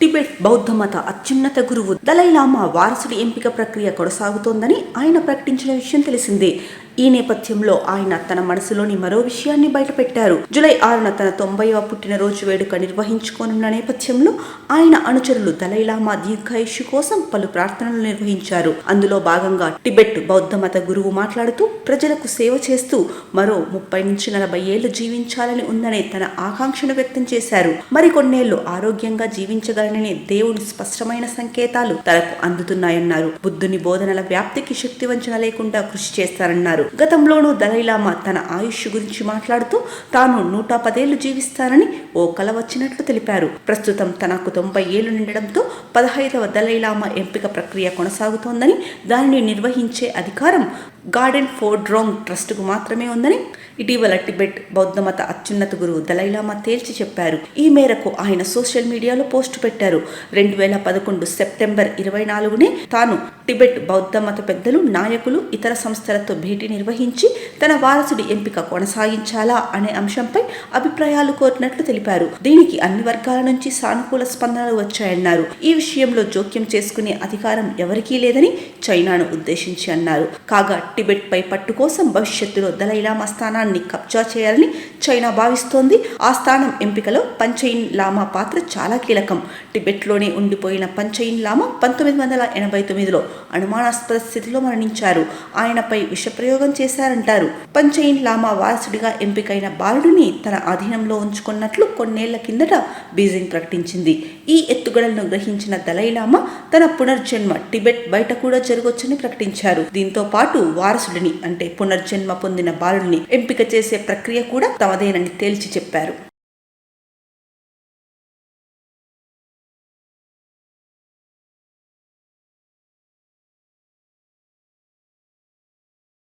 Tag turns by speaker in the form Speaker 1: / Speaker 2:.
Speaker 1: Tibet బౌద్ధ మత అత్యున్నత గురువు దలైలామా వారసుడి ఎంపిక ప్రక్రియ కొనసాగుతోందని ఆయన ప్రకటించిన విషయం తెలిసిందే. ఈ నేపథ్యంలో ఆయన తన మనసులోని మరో విషయాన్ని బయటపెట్టారు. జూలై ఆరున తన తొంభైవ పుట్టినరోజు వేడుక నిర్వహించుకోనున్న నేపథ్యంలో ఆయన అనుచరులు దలైలామా దీర్ఘాయుషు కోసం పలు ప్రార్థనలు నిర్వహించారు. అందులో భాగంగా టిబెట్ బౌద్ధ మత గురువు మాట్లాడుతూ ప్రజలకు సేవ చేస్తూ మరో ముప్పై నుంచి నలభై ఏళ్ళు జీవించాలని ఉందనే తన ఆకాంక్షను వ్యక్తం చేశారు. మరికొన్నేళ్ళు ఆరోగ్యంగా జీవించగలననే దేవుని స్పష్టమైన సంకేతాలు తనకు అందుతున్నాయన్నారు. బుద్ధుని బోధనల వ్యాప్తికి శక్తి వంచన లేకుండా కృషి చేస్తారన్నారు. గతంలోనూ దలైలామా తన ఆయుష్ గురించి మాట్లాడుతూ తాను నూట పదేళ్ళు జీవిస్తానని ఓ కల వచ్చినట్లు తెలిపారు. ప్రస్తుతం తనకు తొంభై ఏళ్ళు నిండడంతో పదహైదవ దలైలామా ఎంపిక ప్రక్రియ కొనసాగుతోందని దానిని నిర్వహించే అధికారం గార్డెన్ ఫోర్డ్రోంగ్ ట్రస్టుకు మాత్రమే ఉందని ఇటీవల టిబెట్ బౌద్ధమత అత్యున్నత గురువు దలైలామా తేల్చి చెప్పారు. ఈ మేరకు ఆయన సోషల్ మీడియాలో పోస్టు పెట్టారు. రెండు వేల పదకొండు సెప్టెంబర్ ఇరవై నాలుగునే తాను టిబెట్ బౌద్ధమత పెద్దలు నాయకులు ఇతర సంస్థలతో భేటీ నిర్వహించి తన వారసుడి ఎంపిక కొనసాగించాలా అనే అంశంపై అభిప్రాయాలు కోరినట్లు తెలిపారు. దీనికి అన్ని వర్గాల నుంచి సానుకూల స్పందనలు వచ్చాయన్నారు. ఈ విషయంలో జోక్యం చేసుకునే అధికారం ఎవరికీ లేదని చైనాను ఉద్దేశించి అన్నారు. కాగా టిబెట్ పై పట్టు కోసం భవిష్యత్తులో దలైలామా స్థానాన్ని కబ్జా చేయాలని చైనా భావిస్తోంది. ఆ స్థానం ఎంపికలో పంచయిన్ లామా పాత్ర చాలా కీలకం. టిబెట్లోనే ఉండిపోయిన పంచయిన్ లామా పంతొమ్మిది వందల ఎనభై తొమ్మిదిలో అనుమానాస్పద స్థితిలో మరణించారు. ఆయనపై విషప్రయోగం చేశారంటారు. పంచయిన్ లామా వారసుడిగా ఎంపికైన బాలుడిని తన అధీనంలో ఉంచుకున్నట్లు కొన్నేళ్ళ కిందట బీజింగ్ ప్రకటించింది. ఈ ఎత్తుగడలను గ్రహించిన దలైలామా తన పునర్జన్మ టిబెట్ బయట కూడా జరగొచ్చని ప్రకటించారు. దీంతో పాటు వారసుడిని అంటే పునర్జన్మ పొందిన బాలుడిని ఎంపిక చేసే ప్రక్రియ కూడా తమదేనని తేల్చి చెప్పారు.